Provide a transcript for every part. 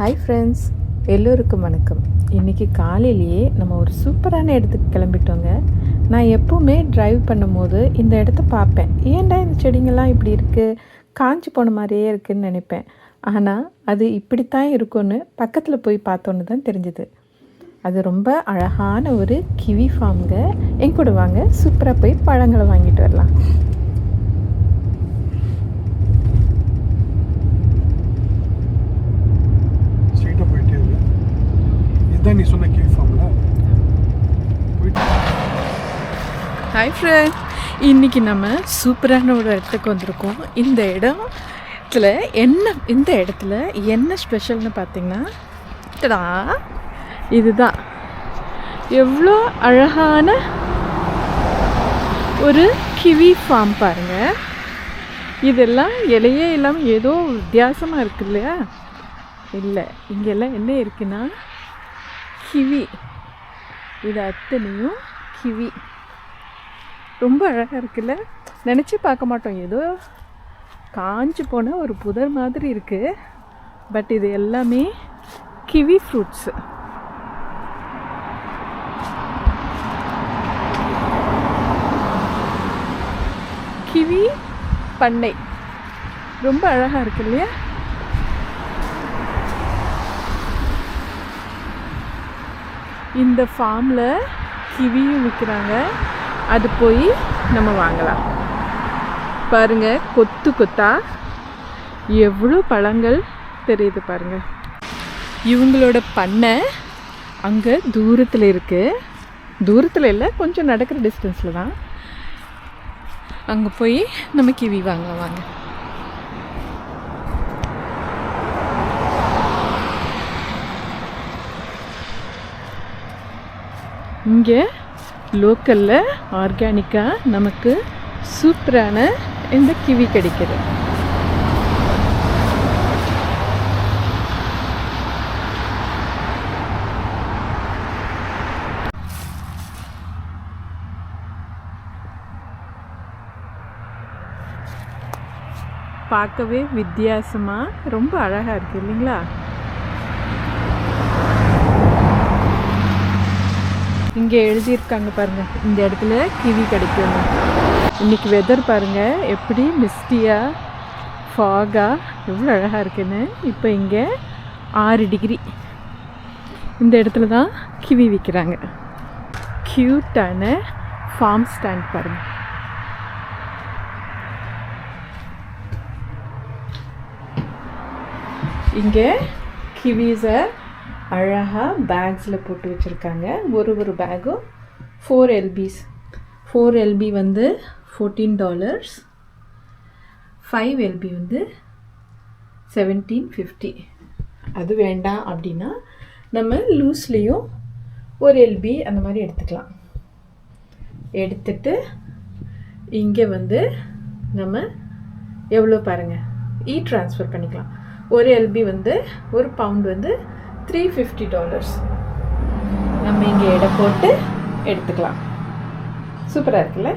Hi friends எல்லோருக்கும் வணக்கம். இன்றைக்கி காலையிலேயே நம்ம ஒரு சூப்பரான இடத்துக்கு கிளம்பிட்டோங்க. நான் எப்போவுமே ட்ரைவ் பண்ணும்போது இந்த இடத்த பார்ப்பேன். ஏன்டா இந்த செடிங்கள்லாம் இப்படி இருக்குது காஞ்சி போன மாதிரியே இருக்குதுன்னு நினைப்பேன். ஆனால் அது இப்படித்தான் இருக்கும்னு பக்கத்தில் போய் பார்த்தோன்னு தான் தெரிஞ்சுது. அது ரொம்ப அழகான ஒரு கிவி ஃபார்முங்க என் கூட வாங்க சூப்பராக போய் பழங்களை வாங்கிட்டு வரலாம். இதுதான் நீ சொன்ன கிவி ஃபார்ம்ல ஹாய் ஃப்ரெண்ட் இன்றைக்கி நம்ம சூப்பரான ஒரு இடத்துக்கு வந்திருக்கோம். இந்த இடத்துல என்ன இந்த இடத்துல என்ன ஸ்பெஷல்னு பார்த்தீங்கன்னா டடா, இதுதான். எவ்வளோ அழகான ஒரு கிவி ஃபார்ம் பாருங்க. இதெல்லாம் இலையே இல்லாமல் ஏதோ வித்தியாசமாக இருக்கு இல்லையா? இல்லை இங்கெல்லாம் என்ன இருக்குன்னா கிவி. இது அத்தனையும் கிவி. ரொம்ப அழகாக இருக்குல்ல? நினச்சி பார்க்க மாட்டோம். ஏதோ காஞ்சு போன ஒரு புதர் மாதிரி இருக்குது பட் இது எல்லாமே கிவி ஃப்ரூட்ஸு கிவி பண்ணை. ரொம்ப அழகாக இருக்கு இல்லையா? இந்த ஃபார்மில் கிவியும் விற்கிறாங்க அது போய் நம்ம வாங்கலாம். பாருங்கள் கொத்து கொத்தா. எவ்வளோ பழங்கள் தெரியுது பாருங்கள் இவங்களோட பண்ணை அங்கே தூரத்தில் இருக்குது தூரத்தில் இல்லை கொஞ்சம் நடக்கிற டிஸ்டன்ஸில் தான். அங்கே போய் நம்ம கிவி வாங்க வாங்க. இங்கே லோக்கலில் ஆர்கானிக்காக நமக்கு சூப்பரான இந்த கிவி கிடைக்குது. பார்க்கவே வித்தியாசமாக ரொம்ப அழகாக இருக்குது இல்லைங்களா? இங்கே எழுதியிருக்காங்க பாருங்கள் இந்த இடத்துல கிவி கிடைக்கும் இன்னைக்கு வெதர் பாருங்க. எப்படி மிஸ்டியாக ஃபாகாக எவ்வளோ அழகாக இருக்குன்னு. இப்போ இங்கே ஆறு டிகிரி இந்த இடத்துல தான் கிவி விற்கிறாங்க க்யூட்டான ஃபார்ம் ஸ்டாண்ட் பாருங்கள் இங்கே கிவிஸை அழகாக பேக்ஸில் போட்டு வச்சுருக்காங்க. ஒரு ஒரு பேக்கும் ஃபோர் எல்பிஸ் ஃபோர் எல்பி வந்து ஃபோர்டீன் டாலர்ஸ் ஃபைவ் எல்பி வந்து செவன்டீன் ஃபிஃப்டி அது வேண்டாம் அப்படின்னா நம்ம லூஸ்லேயும் ஒரு எல்பி அந்த மாதிரி எடுத்துக்கலாம். எடுத்துட்டு இங்கே வந்து நம்ம எவ்வளோ பாருங்கள் இ e ட்ரான்ஸ்ஃபர் பண்ணிக்கலாம். ஒரு எல்பி வந்து ஒரு பவுண்ட் வந்து த்ரீ ஃபிஃப்டி டாலர்ஸ் நம்ம இங்கே எடை போட்டு எடுத்துக்கலாம். சூப்பராக இருக்குல்ல?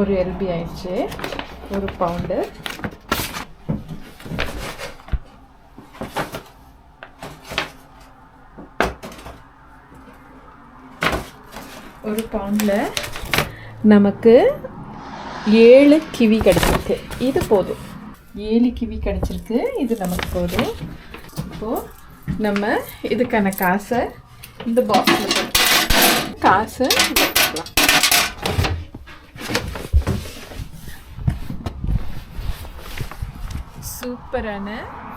ஒரு எல்பி ஆயிடுச்சு. ஒரு பவுண்டு ஒரு பவுண்டில் நமக்கு ஏழு கிவி கிடச்சிருக்கு. இது போதும். ஏழு கிவி கிடச்சிருக்கு. இது நமக்கு போதும். இப்போது நம்ம இதுக்கான காசை இந்த பாக்ஸில் காசை வச்சுக்கலாம் சூப்பரான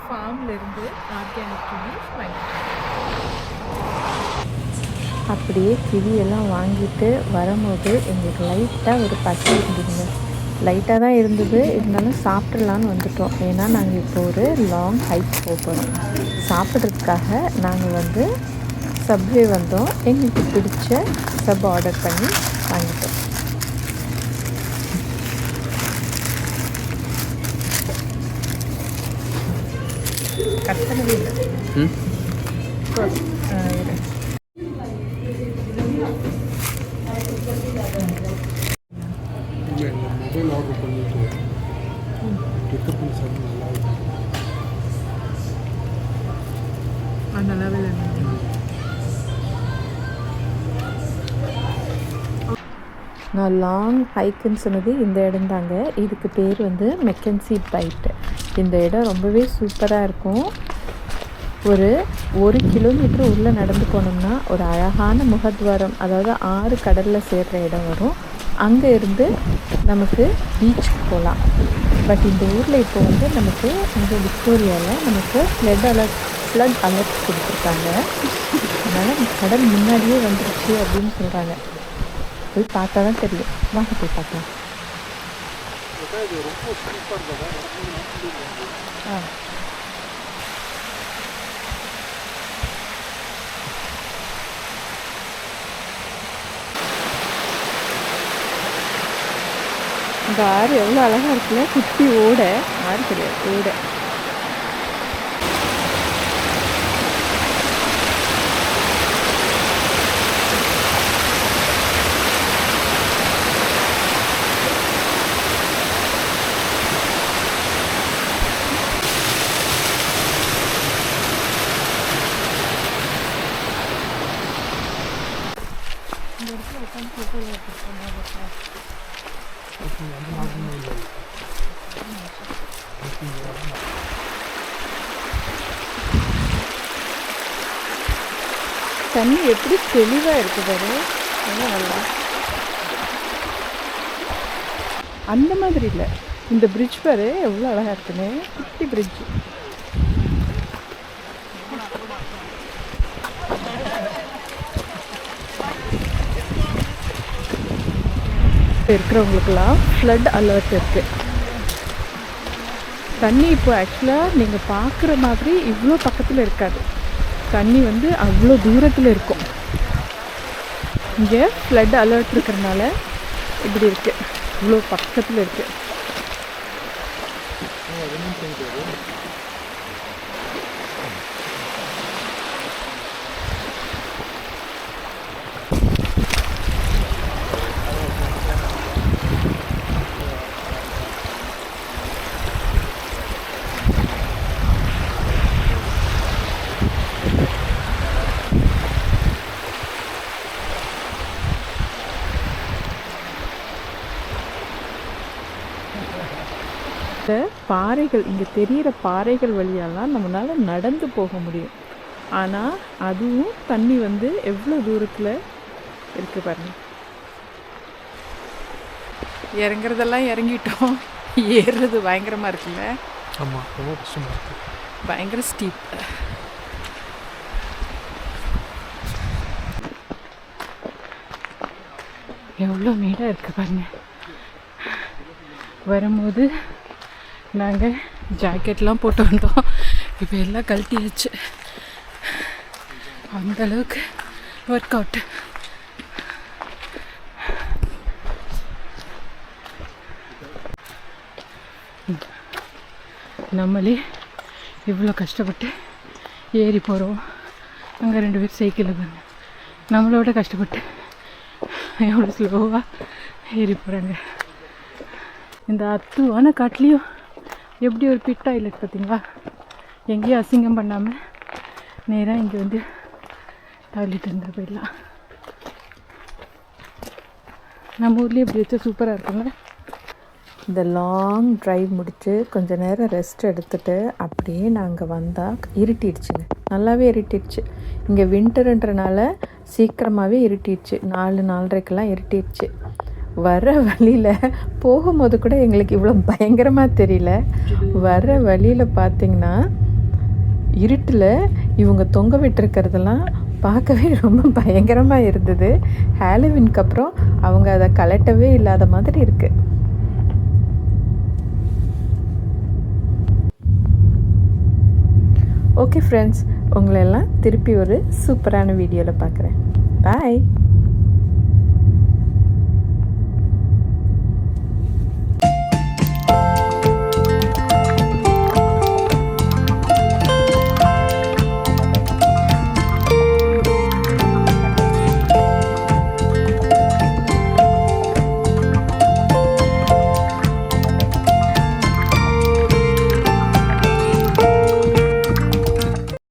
ஃபார்ம்ல இருந்து ஆர்கானிக் கிவி வாங்கிட்டோம் அப்படியே கிவி எல்லாம் வாங்கிட்டு வரும்போது எங்களுக்கு லைட்டாக ஒரு பசி இருந்ததுங்க. லைட்டாக தான் இருந்தது. இருந்தாலும் சாப்பிட்றலான்னு வந்துட்டோம். ஏன்னா நாங்கள் இப்போ ஒரு லாங் ஹைக் போக போகிறோம் சாப்பிட்றதுக்காக நாங்கள் வந்து சப்வே வந்தோம். எங்களுக்கு பிடிச்ச சப் ஆர்டர் பண்ணி வாங்கிட்டோம் கட்டணமே இல்லை ம் ஆ, இரு. இல்லை இந்த மொபைல் ஆர்டர் பண்ணிட்டு பிக்கப் பண்ணி சாப்பிட நல்லா இருக்கும் நல்லாவே இல்லை நான் லாங் ஹைக்குன்னு சொன்னது இந்த இடம் தாங்க. இதுக்கு பேர் வந்து மெக்கன்சி பைட்டு இந்த இடம் ரொம்பவே சூப்பராக இருக்கும். ஒரு ஒரு கிலோமீட்டர் உள்ளே நடந்து போனோம்னா ஒரு அழகான முகத்வாரம் அதாவது ஆறு கடலில் சேர்கிற இடம் வரும். அங்கே இருந்து நமக்கு பீச்சுக்கு போகலாம் பட் இந்த ஊரில் இப்போ வந்து நமக்கு இங்கே விக்டோரியாவில் நமக்கு ஃப்ளட் அலர்ட் ஃப்ளட் அலர்ட் கொடுத்துருக்காங்க. அதனால் கடல் முன்னாடியே வந்துருச்சு அப்படின்னு சொல்கிறாங்க போய் பார்த்தா தான் தெரியும். வாங்க போய் பார்க்கலாம். ஆ. இந்த ஆறு எவ்வளோ அழகாக இருக்குல்ல? குட்டி ஓட. ஆறு கிடையாது ஓட. தண்ணி எப்படி தெளிவாக இருக்கு பாரு? என்ன நல்லா அந்த மாதிரி இல்லை. இந்த பிரிட்ஜ் பாரு எவ்வளோ அழகாக இருக்குன்னு. குட்டி பிரிட்ஜ் இப்போ இருக்கிறவங்களுக்கெல்லாம் ஃப்ளட் அலர்ட் இருக்குது தண்ணி இப்போ ஆக்சுவலாக நீங்கள் பார்க்குற மாதிரி இவ்வளோ பக்கத்தில் இருக்காது. தண்ணி வந்து அவ்வளோ தூரத்தில் இருக்கும். இங்கே ஃப்ளட் அலர்ட் இருக்கிறனால இப்படி இருக்குது இவ்வளோ பக்கத்தில் இருக்குது பாறைகள் இங்கே தெரிகிற பாறைகள் வழியெல்லாம் நம்மளால் நடந்து போக முடியும். ஆனால் அதுவும் தண்ணி வந்து எவ்வளோ தூரத்தில் இருக்கு பாருங்க. இறங்குறதெல்லாம் இறங்கிட்டோம். ஏறுறது பயங்கரமாக இருக்குல்ல? ஆமாம் ரொம்ப கஷ்டமாக இருக்குது பயங்கர ஸ்டீப் எவ்வளோ மேடாக இருக்கு பாருங்க. வரும்போது நாங்கள் ஜாக்கெட்லாம் போட்டு வந்தோம். இப்போ எல்லாம் கழட்டியாச்சு. அந்த அளவுக்கு ஒர்க் அவுட் நம்மளே இவ்வளோ கஷ்டப்பட்டு ஏறி போகிறோம். அங்கே ரெண்டு பேர் சைக்கிள் பாருங்க நம்மளோட கஷ்டப்பட்டு எவ்வளோ ஸ்லோவாக ஏறி போகிறாங்க. இந்த அத்துவான காட்டுலேயும் எப்படி ஒரு பிட் டாய்லெட் பார்த்தீங்களா? எங்கேயும் அசிங்கம் பண்ணாமல் நேராக இங்கே வந்து டாய்லெட் இருந்து போயிடலாம். நம்ம ஊர்லேயே இப்படி வச்சா சூப்பராக இருக்குங்க இந்த லாங் ட்ரைவ் முடித்து கொஞ்ச நேரம் ரெஸ்ட் எடுத்துட்டு அப்படியே நாங்கள் வந்தால் இருட்டிடுச்சுங்க. நல்லாவே இருட்டிடுச்சு. இங்கே வின்டருன்றனால சீக்கிரமாகவே இருட்டிடுச்சு. நாலு நாலரைக்கெல்லாம் இருட்டிடுச்சு. வர வழியில் போகும்போது கூட எங்களுக்கு இவ்வளோ பயங்கரமாக தெரியல. வர வழியில் பார்த்தீங்கன்னா இருட்டில் இவங்க தொங்க விட்டுருக்கிறதெல்லாம் பார்க்கவே ரொம்ப பயங்கரமாக இருந்தது. ஹாலோவின்க்கு அப்புறம் அவங்க அதை கலட்டவே இல்லாத மாதிரி இருக்குது ஓகே ஃப்ரெண்ட்ஸ் உங்களை எல்லாம் திருப்பி ஒரு சூப்பரான வீடியோவில் பார்க்குறேன் பாய்